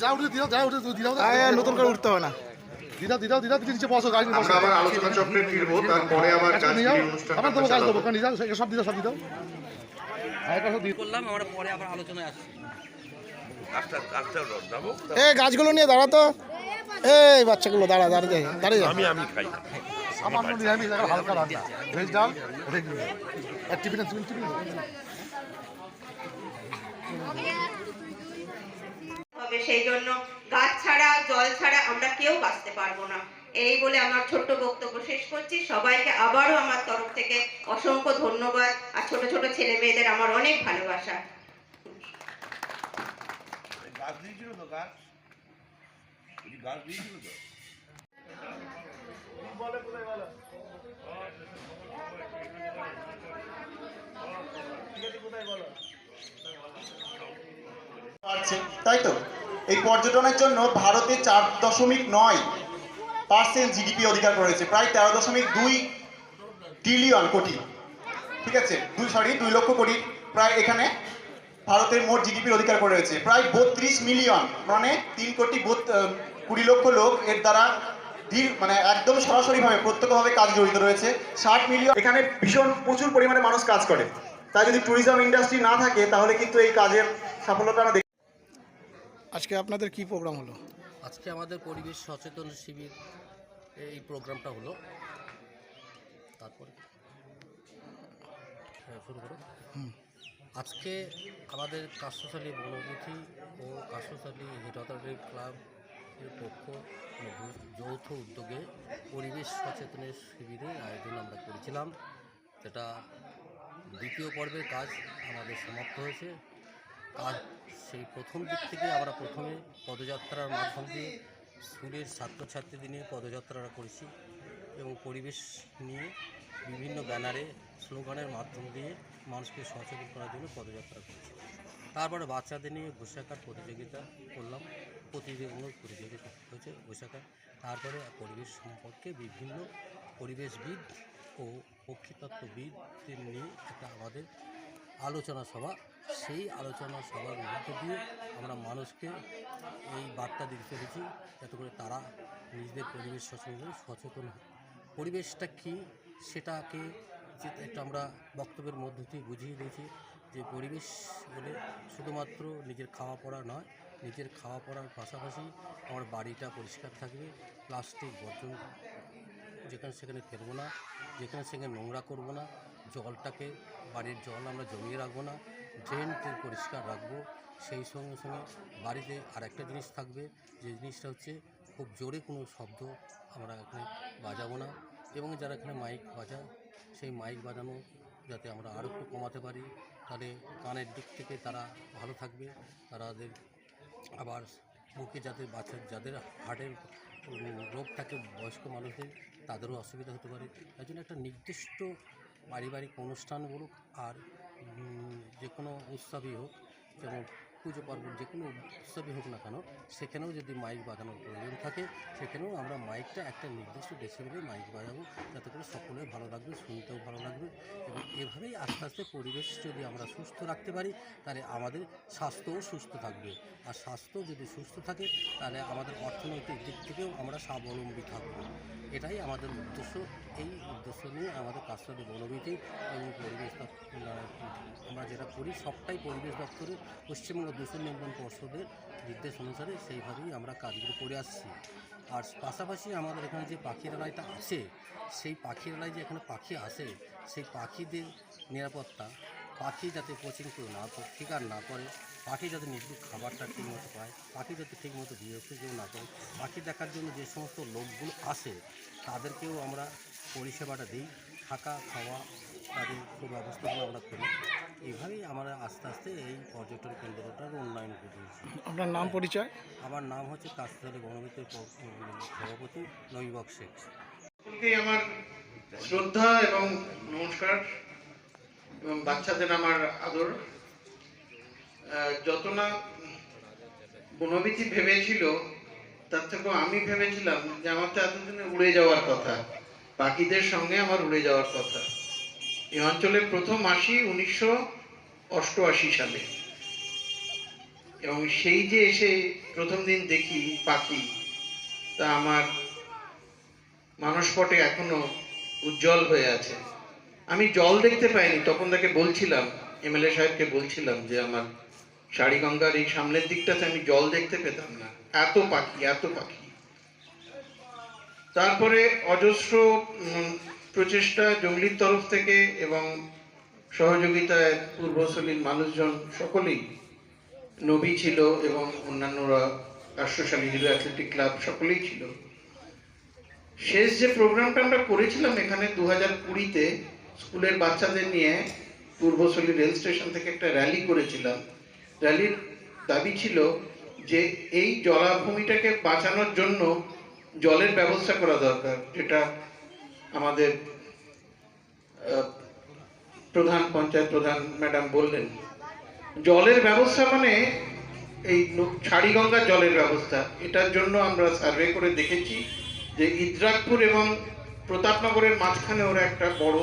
যা উঠে দিও যা উঠে দিও আয় আর নতুন করে উঠতে হবে না দিদাও দিদাও দিদাও তুমি নিচে বসো গাছ আমরা আবার আলোচনা চক্রে ফিরবো তারপরে আবার অনুষ্ঠান আবার দেবো গাছ দেবো নিয়ে যাও সব দিদাও সব দিদাও করলাম আমরা পরে আবার আলোচনায় আসছি এই গাছগুলো নিয়ে দাঁড়াতো এই বাচ্চাগুলো দাঁড়া দাঁড়িয়ে যায় দাঁড়িয়ে আমি আমি খাই নিরামিষ একটা হালকা রান্না। ভেজ ডাল টিফিন হবে সেই জন্য গাছ ছাড়া জল ছাড়া আমরা কেউ বাঁচতে পারব না। এই বলে আমার ছোট্ট বক্তব্য শেষ করছি। সবাইকে আবারও আমার তরফ থেকে অসংখ্য ধন্যবাদ। আর ছোট ছোট ছেলে মেয়েদের আমার অনেক ভালোবাসা। গাছ দিয়েছিল তো গাছ? বলছি, গাছ দিয়েছিল তো? বাড়ছে তাই তো? এই পর্যটনের জন্য ভারতে চার দশমিক নয় পার্সেন্ট জিডিপি অধিকার করেছে, প্রায় তেরো দশমিক দুই ট্রিলিয়ন কোটি। ঠিক আছে? দুই সরি দুই লক্ষ কোটি। প্রায় এখানে ভারতের মোট জিডিপির অধিকার করে রয়েছে। প্রায় বত্রিশ মিলিয়ন মানে তিন কোটি কুড়ি লক্ষ লোক এর দ্বারা মানে একদম সরাসরিভাবে, প্রত্যক্ষভাবে কাজ জড়িত রয়েছে। ষাট মিলিয়ন, এখানে ভীষণ প্রচুর পরিমাণে মানুষ কাজ করে। তাই যদি ট্যুরিজম ইন্ডাস্ট্রি না থাকে, তাহলে কিন্তু এই কাজের দেখতে আজকে আপনাদের কি প্রোগ্রাম হলো? আজকে আমাদের পরিবেশ সচেতন শিবির এই প্রোগ্রামটা হলো। তারপরে হ্যাঁ, শুরু করো আজকে আমাদের কাশ্যশালী বনপথী ও কাশ্যশালী হিটাতারি ক্লাব এর পক্ষ যৌথ উদ্যোগে পরিবেশ সচেতনের শিবিরের আয়োজন আমরা করেছিলাম। যেটা দ্বিতীয় পর্বের কাজ আমাদের সমাপ্ত হয়েছে। কাজ সেই প্রথম দিক থেকে আমরা প্রথমে পদযাত্রার মাধ্যম দিয়ে স্কুলের ছাত্রছাত্রীদের নিয়ে পদযাত্রা করেছি এবং পরিবেশ নিয়ে বিভিন্ন ব্যানারে স্লোগানের মাধ্যম দিয়ে মানুষকে সচেতন করার জন্য পদযাত্রা করেছি। তারপরে বাচ্চাদের নিয়ে বৈশাখার প্রতিযোগিতা করলাম, প্রতিযোগিতামূলক প্রতিযোগিতা হয়েছে বৈশাখা তারপরে পরিবেশ সম্পর্কে বিভিন্ন পরিবেশবিদ ও পক্ষীতত্ত্ববিদদের নিয়ে একটা আমাদের আলোচনা সভা, সেই আলোচনা সভার মধ্যে দিয়ে আমরা মানুষকে এই বার্তা দিতে পেরেছি যাতে করে তারা নিজেদের পরিবেশ সচেতন সচেতন হয়। পরিবেশটা কী সেটাকে একটা আমরা বক্তব্যের মধ্য দিয়ে বুঝিয়ে দিয়েছি যে পরিবেশ বলে শুধুমাত্র নিজের খাওয়া পড়া নয়, নিজের খাওয়া পড়ার পাশাপাশি আমার বাড়িটা পরিষ্কার থাকবে, প্লাস্টিক বর্জন যেখানে সেখানে ফেলব না, যেখানে সেখানে নোংরা করব না জলটাকে, বাড়ির জল আমরা জমিয়ে রাখব না ড্রেনকে পরিষ্কার রাখব, সেই সঙ্গে সঙ্গে বাড়িতে আরেকটা জিনিস থাকবে, যে জিনিসটা হচ্ছে খুব জোরে কোনো শব্দ আমরা এখানে বাজাবো না এবং যারা এখানে মাইক বাজায়, সেই মাইক বাজানো যাতে আমরা আরও একটু কমাতে পারি, তাহলে কানের দিক থেকে তারা ভালো থাকবে তাদের আবার মুখে যাদের বাচ্চা যাদের হার্টের রোগ থাকে বয়স্ক মানুষদের, তাদেরও অসুবিধা হতে পারে। তাই জন্য একটা নির্দিষ্ট পারিবারিক অনুষ্ঠান বলুক আর যে কোনো উৎসবই হোক যেমন পুজো পার্বণ যে কোনো উৎসবই হোক না কেন, সেখানেও যদি মাইক বাজানোর প্রয়োজন থাকে, সেখানেও আমরা মাইকটা একটা নির্দিষ্ট ডেসিবেলে মাইক বাজাবো, যাতে করে সকলে ভালো লাগবে, শুনতেও ভালো লাগবে এবং এভাবেই আস্তে আস্তে পরিবেশ যদি আমরা সুস্থ রাখতে পারি, তাহলে আমাদের স্বাস্থ্যও সুস্থ থাকবে। আর স্বাস্থ্য যদি সুস্থ থাকে, তাহলে আমাদের অর্থনৈতিক দিক থেকেও আমরা স্বাবলম্বী থাকব। এটাই আমাদের উদ্দেশ্য। এই উদ্দেশ্য নিয়ে আমাদের কাজটাকে বনবিতি এবং পরিবেশ আমরা যেটা করি, সবটাই পরিবেশ দপ্তরে পশ্চিমবঙ্গ দূষণ নিয়ন্ত্রণ পর্ষদের নির্দেশ অনুসারে সেইভাবেই আমরা কাজগুলো করে আসছি। আর পাশাপাশি আমাদের এখানে যে পাখিরালয়টা আছে, সেই পাখিরালয় যে এখানে পাখি আসে, সেই পাখিদের নিরাপত্তা, পাখি যাতে কোচিং কেউ না করে শিকার না করে, পাখি যাতে নির্দিষ্ট খাবারটা ঠিকমতো পায়, পাখি যাতে ঠিকমতো বিরক্ত কেউ না করে, পাখি দেখার জন্য যে সমস্ত লোকগুলো আসে, তাদেরকেও আমরা পরিষেবাটা দিই। থাকা খাওয়া তাদের সুব্যবস্থাগুলো আমরা করি এইভাবেই আমরা আস্তে আস্তে এই পর্যটন কেন্দ্রটার উন্নয়ন ঘটিয়েছি। আপনার নাম পরিচয়? আমার নাম হচ্ছে কাস্তালি গণমিতির সভাপতি নৈবক শেখ। আমার শ্রদ্ধা এবং নমস্কার। এবং বাচ্চাদের আমার আদর। যত না বনবিতি ভেবেছিল তার থেকেও আমি ভেবেছিলাম যে আমার তো এতদিনে উড়ে যাওয়ার কথা। পাখিদের সঙ্গে আমার উড়ে যাওয়ার কথা। এই অঞ্চলে প্রথম আসি উনিশশো অষ্টআশি সালে। এবং সেই যে এসে প্রথম দিন দেখি পাখি, তা আমার মানসপটে এখনও উজ্জ্বল হয়ে আছে। আমি জল দেখতে পাইনি, তখন তাকে বলছিলাম, এমএলএ সাহেবকে বলছিলাম যে আমার শাড়িগঙ্গার এই সামনের দিকটাতে আমি জল দেখতে পেতাম না। এত পাখি এত পাখি। তারপরে অজস্র প্রচেষ্টা জঙ্গলির তরফ থেকে এবং সহযোগিতায় পূর্বশলীর মানুষজন সকলেই নবী ছিল এবং অন্যান্যরা রাষ্ট্রশালী হিরো অ্যাথলেটিক ক্লাব সকলেই ছিল। শেষ যে প্রোগ্রামটা আমরা করেছিলাম এখানে দু হাজার কুড়িতে স্কুলের বাচ্চাদের নিয়ে পূর্বশলী রেল স্টেশন থেকে একটা র্যালি করেছিলাম। র্যালির দাবি ছিল যে এই জলাভূমিটাকে বাঁচানোর জন্য জলের ব্যবস্থা করা দরকার, যেটা আমাদের প্রধান পঞ্চায়েত প্রধান ম্যাডাম বললেন। জলের ব্যবস্থা মানে এই ছাড়িগঙ্গার জলের ব্যবস্থা। এটার জন্য আমরা সার্ভে করে দেখেছি যে ইদ্রাকপুর এবং প্রতাপনগরের মাঝখানে ওরা একটা বড়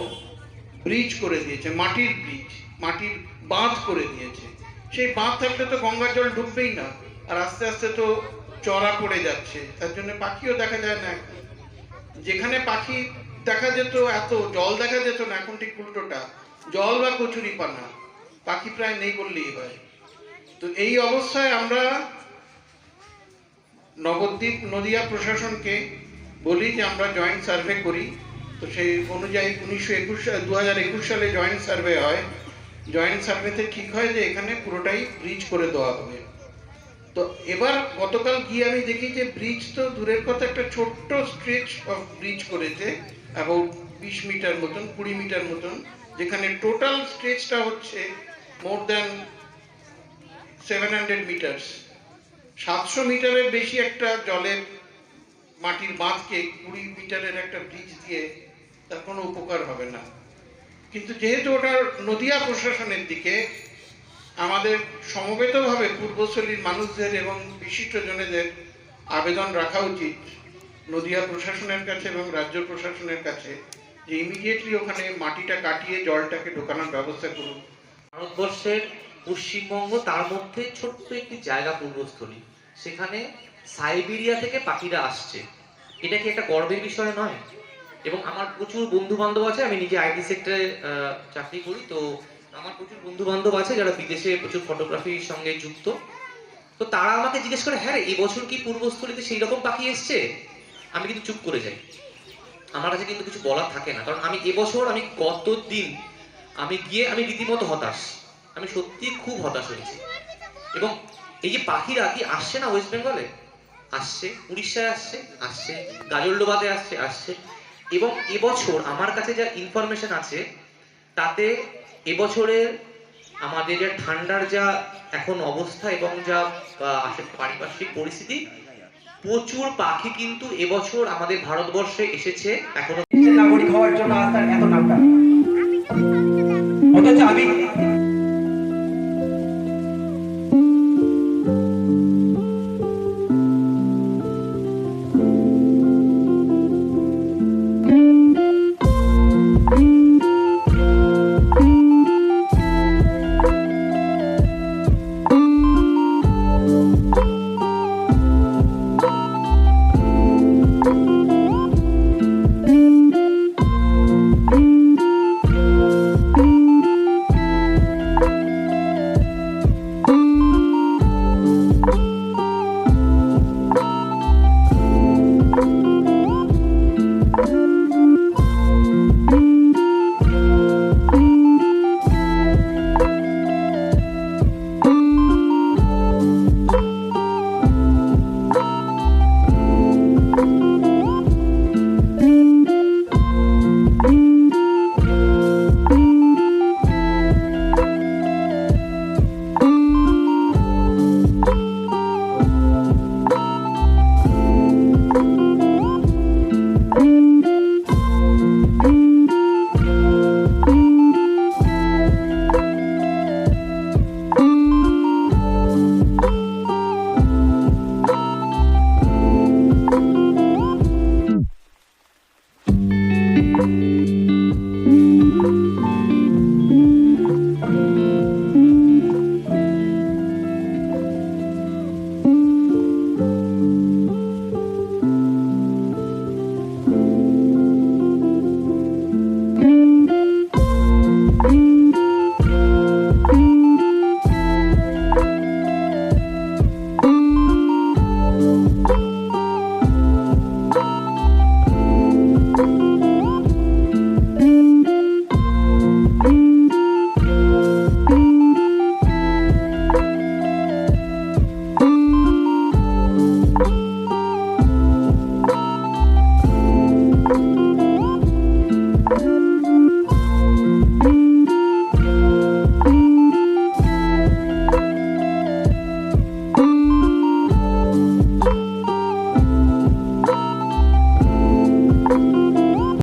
ব্রিজ করে দিয়েছে, মাটির ব্রিজ, মাটির বাঁধ করে দিয়েছে। সেই বাঁধ থাকলে তো গঙ্গার জল ঢুকবেই না। আর আস্তে আস্তে তো চড়া পড়ে যাচ্ছে। তার জন্য পাখিও দেখা যায় না। এখন যেখানে পাখি দেখা যেত, এত জল দেখা যেত না, এখন ঠিক উল্টোটা। জল বা কচুরি পানা পাখি প্রায় নেই বললেই হয়। তো এই অবস্থায় আমরা নবদ্বীপ নদিয়া প্রশাসনকে বলি যে আমরা জয়েন্ট সার্ভে করি। তো সেই অনুযায়ী উনিশশো একুশ দু সালে জয়েন্ট সার্ভে হয়। জয়েন্ট সার্ভেতে ঠিক হয় যে এখানে পুরোটাই ব্রিজ করে দেওয়া হবে। তো এবার গতকাল গিয়ে আমি দেখি যে ব্রিজ তো দূরের কথা, একটা ছোট্ট স্ট্রেচ অফ ব্রিজ করেছে অ্যাবাউট বিশ মিটার মতন, কুড়ি মিটার মতন, যেখানে টোটাল স্ট্রেচটা হচ্ছে more than seven hundred metres সাতশো মিটারের বেশি একটা জলের মাটির বাঁধকে কুড়ি মিটারের একটা ব্রিজ দিয়ে তার কোনো উপকার হবে না। কিন্তু যেহেতু ওটা নদিয়া প্রশাসনের দিকে আমাদের সমবেতভাবে পূর্বশলীর মানুষদের এবং বিশিষ্টজনেদের আবেদন রাখা উচিত নদিয়া প্রশাসনের কাছে এবং রাজ্য প্রশাসনের কাছে যে ইমিডিয়েটলি ওখানে মাটিটা কাটিয়ে জলটাকে ঢোকানোর ব্যবস্থা করুন। ভারতবর্ষের পশ্চিমবঙ্গ তার মধ্যে ছোট্ট একটি জায়গা পূর্বস্থলী। সেখানে সাইবেরিয়া থেকে পাখিরা আসছে। এটা কি একটা গর্বের বিষয় নয়? এবং আমার প্রচুর বন্ধু বান্ধব আছে, আমি নিজে আইটি সেক্টরে চাকরি করি, তো আমার প্রচুর বন্ধু বান্ধব আছে যারা বিদেশে প্রচুর ফটোগ্রাফির সঙ্গে যুক্ত। তো তারা আমাকে জিজ্ঞেস করে হ্যাঁ রে এবছর কি পূর্বস্থলীতে সেই রকম পাখি এসছে? আমি কিন্তু চুপ করে যাই। আমার কাছে কিন্তু কিছু বলার থাকে না, কারণ আমি এবছর আমি গত দিন আমি গিয়ে আমি রীতিমতো হতাশ। আমি সত্যি খুব হতাশ হয়েছি। এবং এই যে পাখিরা কি আসছে না ওয়েস্ট বেঙ্গলে আসছে, উড়িষ্যায় আসছে আসছে, গাজলডোবাতে আসছে আসছে। এবং এবছর আমার কাছে যা ইনফরমেশন আছে, তাতে এবছরের আমাদের যে ঠান্ডার যা এখন অবস্থা এবং যা পারিপার্শ্বিক পরিস্থিতি প্রচুর পাখি কিন্তু এবছর আমাদের ভারতবর্ষে এসেছে। এখনও নাগরিক হওয়ার জন্য আজ তার এত নামটা। অথচ আমি